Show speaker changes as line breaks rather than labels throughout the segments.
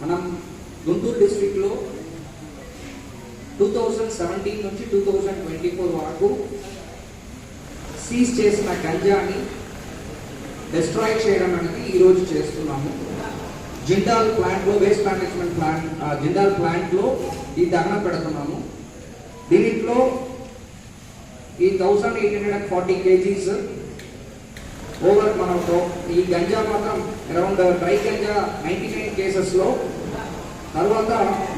మనం గుంటూరు డిస్టిక్లో two thousand seventeen నుంచి టూ థౌజండ్ ట్వంటీ ఫోర్ వరకు సీజ్ చేసిన గంజాని డిస్ట్రాయ్ చేయడం అనేది ఈరోజు చేస్తున్నాము. జిండాల్ ప్లాంట్లో వేస్ట్ మేనేజ్మెంట్ ప్లాంట్ ఆ, జిండాల్ ప్లాంట్లో ఈ దహన పెడుతున్నాము. దీంట్లో ఈ thousand eight hundred and forty KGs over మనం ఈ గంజా మాత్రం around dry ganja ninety nine కేసెస్లో తర్వాత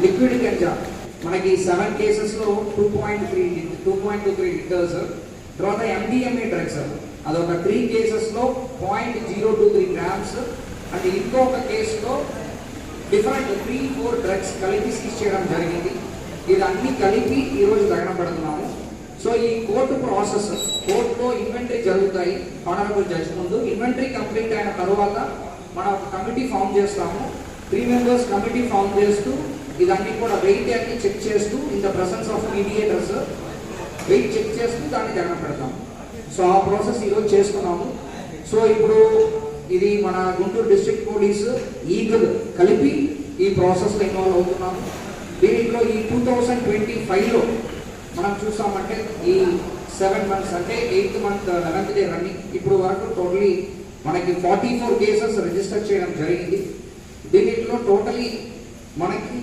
లిక్విడ్ గంజా. మనకి సెవెన్ కేసెస్లో two point three two point two three litres తర్వాత ఎండిఎంఏ డ్రగ్స్ అదొక త్రీ కేసెస్లో point zero two three grams. And ఇంకొక కేసులో డిఫరెంట్ త్రీ ఫోర్ డ్రగ్స్ కలిపి సీజ్ చేయడం జరిగింది. ఇది అన్ని కలిపి ఈరోజు తగనపడుతున్నాము సో ఈ కోర్టు ప్రాసెస్ కోర్టులో ఇన్వెంటరీ జరుగుతాయి. ఆనరబుల్ జడ్జ్ ముందు. ఇన్వెంటరీ కంప్లీట్ అయిన తర్వాత మనం ఒక కమిటీ ఫామ్ చేస్తాము. త్రీ మెంబర్స్ కమిటీ ఫామ్ చేస్తూ ఇదన్నీ కూడా వెయిట్ అన్ని చెక్ చేస్తూ in the presence of mediators weight check చేస్తూ దాన్ని జగన పెడతాం సో ఆ ప్రాసెస్ ఈరోజు చేస్తున్నాము. సో ఇప్పుడు ఇది మన గుంటూరు డిస్ట్రిక్ట్ పోలీస్ ఈగల్ కలిపి ఈ ప్రాసెస్లో ఇన్వాల్వ్ అవుతున్నాము. దీంట్లో ఈ టూ థౌజండ్ ట్వంటీ ఫైవ్లో మనం చూసామంటే ఈ సెవెన్ మంత్స్ అంటే eighth month eleventh day running ఇప్పుడు వరకు టోటలీ మనకి ఫార్టీ ఫోర్ కేసెస్ రిజిస్టర్ చేయడం జరిగింది. దీనిలో టోటలీ మనకి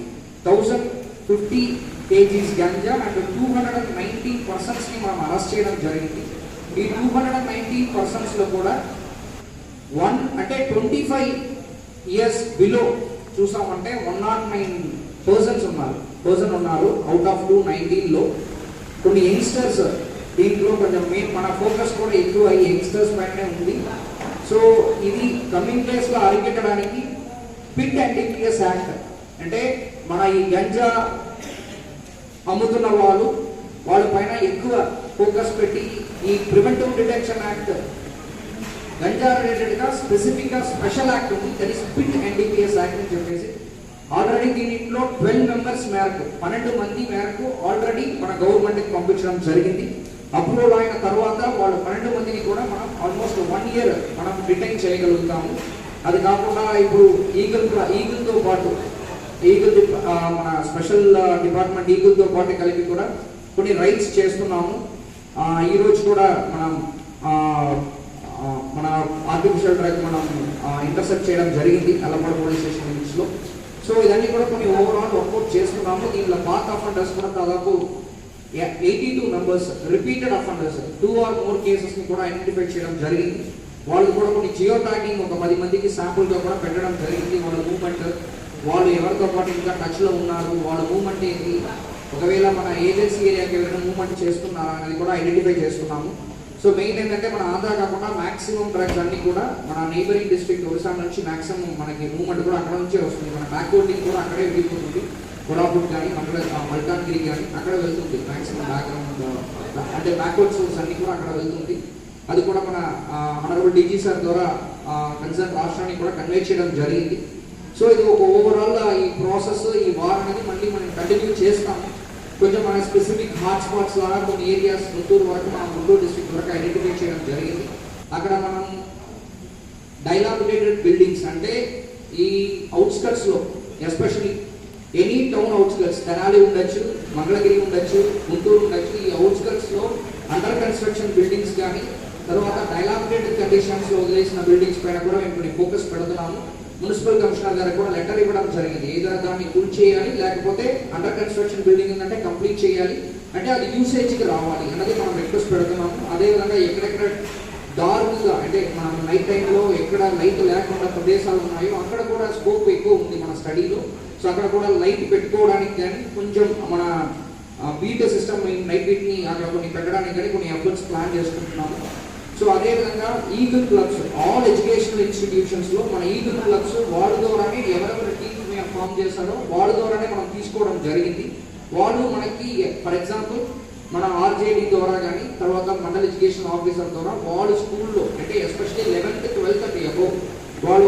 thousand fifty KGs ganja and two hundred and nineteen పర్సన్స్ని మనం అరెస్ట్ చేయడం జరిగింది. ఈ టూ హండ్రెడ్ అండ్ నైన్టీన్ పర్సన్స్లో కూడా వన్ అంటే ట్వంటీ ఫైవ్ ఇయర్స్ బిలో చూసామంటే వన్ నాట్ నైన్ పర్సన్స్ ఉన్నారు. పర్సన్ ఉన్నారు అవుట్ ఆఫ్ టూ నైన్టీన్లో కొన్ని యంగ్స్టర్స్ దీంట్లో కొంచెం మెయిన్ మన ఫోకస్ కూడా ఎక్కువ ఈ యంగ్స్టర్స్ పైనే ఉంది. సో ఇది కమింగ్ డేస్లో అరికెట్టడానికి పిట్ యాంటీపిఎస్ యాక్ట్ అంటే మన ఈ గంజా అమ్ముతున్న వాళ్ళు వాళ్ళ పైన ఎక్కువ ఫోకస్ పెట్టి ఈ ప్రివెంటివ్ డిటెక్షన్ యాక్ట్ గంజా రిలేటెడ్గా స్పెసిఫిక్గా స్పెషల్ యాక్ట్ ఉంది. That is PIT NDPS act అని చెప్పేసి ఆల్రెడీ దీనిలో ట్వెల్వ్ మెంబర్స్ మేరకు పన్నెండు మంది మేరకు ఆల్రెడీ మన గవర్నమెంట్కి పంపించడం జరిగింది. అప్రూవల్ అయిన తర్వాత వాళ్ళు పన్నెండు మందిని కూడా మనం ఆల్మోస్ట్ వన్ ఇయర్ మనం రిటైన్ చేయగలుగుతాము. అది కాకుండా ఇప్పుడు ఈగల్ ఈగల్తో పాటు ఈగల్ మన స్పెషల్ డిపార్ట్మెంట్ ఈగల్తో పాటు కలిపి కూడా కొన్ని రైడ్స్ చేస్తున్నాము. ఈరోజు కూడా మనం మన ఆర్టిఫిషియల్ డ్రైవ్ మనం ఇంటర్సెప్ట్ చేయడం జరిగింది. అల్లపడ పోలీస్ స్టేషన్ సో ఇదన్నీ కూడా కొన్ని ఓవరాల్ వర్కౌట్ చేస్తున్నాము దీనిలో పార్ట్ అఫెండర్స్ కూడా దాదాపు eighty two members repeated offenders two or more కేసెస్ని కూడా ఐడెంటిఫై చేయడం జరిగింది. వాళ్ళు కూడా కొన్ని జియో ట్యాగింగ్ ఒక పది మందికి శాంపుల్గా కూడా పెట్టడం జరిగింది. వాళ్ళ మూమెంట్ వాళ్ళు ఎవరితో పాటు ఇంకా టచ్లో ఉన్నారు వాళ్ళ మూమెంట్ ఏంటి? ఒకవేళ మన ఏజెన్సీ ఏరియాకి ఎవరైనా మూమెంట్ చేస్తున్నారా అనేది కూడా ఐడెంటిఫై చేస్తున్నాము సో మెయిన్ ఏంటంటే మన ఆంధ్ర కాకుండా మాక్సిమం డ్రగ్స్ అన్ని కూడా మన నైబరింగ్ డిస్ట్రిక్ట్ ఒరిస్సా నుంచి మాక్సిమం మనకి మూవ్మెంట్ కూడా అక్కడ నుంచే వస్తుంది. మన బ్యాక్వర్డింగ్ కూడా అక్కడే వెళ్ళిపోతుంది. కొడాపూర్ కానీ అక్కడ మల్కాన్గిరి కానీ అక్కడ వెళ్తుంది. మాక్సిమం బ్యాక్గ్రౌండ్ అంటే బ్యాక్వర్డ్ సోర్స్ అన్ని కూడా అక్కడ వెళ్తుంది. అది కూడా మన ఆనరబుల్ డీజీ సార్ ద్వారా కన్సర్న్ రాష్ట్రానికి కూడా కన్వే చేయడం జరిగింది. సో ఇది ఒక ఓవరాల్ ఈ ప్రాసెస్ ఈ వార్ అనేది మళ్ళీ మనం కంటిన్యూ చేస్తాము. కొంచెం మన స్పెసిఫిక్ హాట్ స్పాట్స్ లాగా కొన్ని ఏరియాస్ గుంటూరు వరకు మనం గుంటూరు డిస్ట్రిక్ట్ వరకు ఐడెంటిఫై చేయడం జరిగింది. అక్కడ మనం డైలాబిటేటెడ్ బిల్డింగ్స్ అంటే ఈ అవుట్స్కట్స్లో especially especially any town outskirts Tenali ఉండొచ్చు మంగళగిరి ఉండొచ్చు గుంటూరు ఉండొచ్చు ఈ అవుట్స్కట్స్లో అండర్ కన్స్ట్రక్షన్ బిల్డింగ్స్ కానీ తర్వాత డైలాబిటేటెడ్ కండిషన్స్లో వదిలేసిన బిల్డింగ్స్ పైన కూడా మేము కొన్ని ఫోకస్ పెడుతున్నాము. మున్సిపల్ కమిషనర్ గారికి కూడా లెటర్ ఇవ్వడం జరిగింది. ఏదైనా దాన్ని కూల్ చేయాలి లేకపోతే అండర్ కన్స్ట్రక్షన్ బిల్డింగ్ ఉందంటే కంప్లీట్ చేయాలి? అంటే అది యూసేజ్కి రావాలి. అన్నది మనం రిక్వెస్ట్ పెడుతున్నాము. అదేవిధంగా ఎక్కడెక్కడ డార్క్గా అంటే మనం నైట్ టైంలో ఎక్కడ లైట్ లేకుండా ప్రదేశాలు ఉన్నాయో అక్కడ కూడా స్కోప్ ఎక్కువ ఉంది మన స్టడీలో సో అక్కడ కూడా లైట్ పెట్టుకోవడానికి కానీ కొంచెం మన బీట్ సిస్టమ్ నైట్ బీట్ని అక్కడ కొన్ని పెట్టడానికి కానీ కొన్ని ఎఫర్ట్స్ ప్లాన్ చేసుకుంటున్నాము. సో అదేవిధంగా ఈగల్ క్లబ్స్ ఆల్ ఎడ్యుకేషనల్ ఇన్స్టిట్యూషన్స్లో మన ఈగల్ క్లబ్స్ వాళ్ళ ద్వారానే ఎవరెవరి టీమ్స్ మేము ఫామ్ చేశారో వాళ్ళ ద్వారానే మనం తీసుకోవడం జరిగింది. వాళ్ళు మనకి ఫర్ ఎగ్జాంపుల్ మన ఆర్జేడీ ద్వారా కానీ తర్వాత మండల్ ఎడ్యుకేషన్ ఆఫీసర్ ద్వారా వాళ్ళు స్కూల్లో అంటే ఎస్పెషల్లీ లెవెన్త్ ట్వెల్త్ అంటే అబో వాళ్ళు